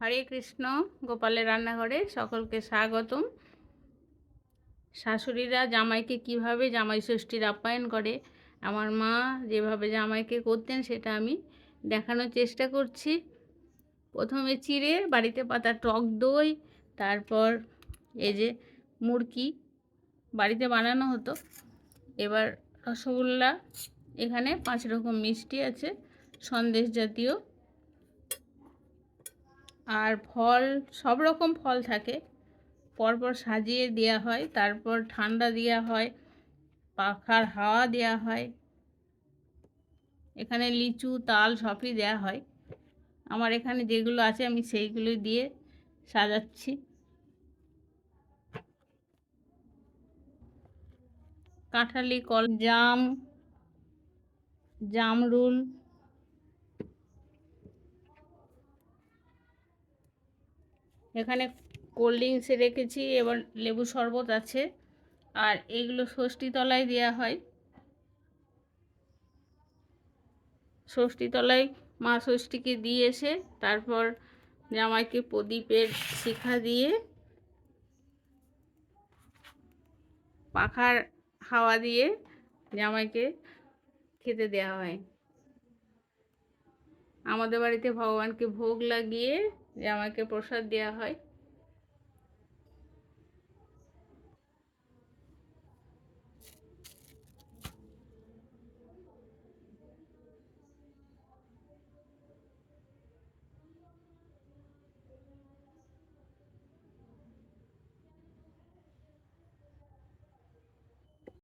হরে কৃষ্ণ, গোপালের রান্নাঘরে সকলকে স্বাগতম। শাশুড়িরা জামাইকে কীভাবে জামাই ষষ্ঠীর আপ্যায়ন করে, আমার মা যেভাবে জামাইকে করতেন সেটা আমি দেখানোর চেষ্টা করছি। প্রথমে চিড়ে, বাড়িতে পাতা টক দই, তারপর এই যে মুরকি, বাড়িতে বানানো হতো। এবার রসগোল্লা, এখানে পাঁচ রকম মিষ্টি আছে, সন্দেশ জাতীয়। আর ফল, সব রকম ফল থাকে। পরপর সাজিয়ে দেওয়া হয়, তারপর ঠান্ডা দেওয়া হয়, পাখার হাওয়া দেওয়া হয়। এখানে লিচু, তাল সবই দেওয়া হয়। আমার এখানে যেগুলো আছে আমি সেইগুলো দিয়ে সাজাচ্ছি। কাঁঠালি, কল, জাম, জামরুল এখানে কোল্ড ড্রিঙ্কসে রেখেছি, এবার লেবু শরবত আছে। আর এগুলো ষষ্ঠী তলায় দেওয়া হয়। ষষ্ঠী তলায় মা ষষ্ঠীকে দিয়ে এসে তারপর জামাইকে প্রদীপের শিখা দিয়ে পাখার হাওয়া দিয়ে জামাইকে খেতে দেওয়া হয়। আমাদের বাড়িতে ভগবানকে ভোগ লাগিয়ে জামাইকে প্রসাদ দেওয়া হয়।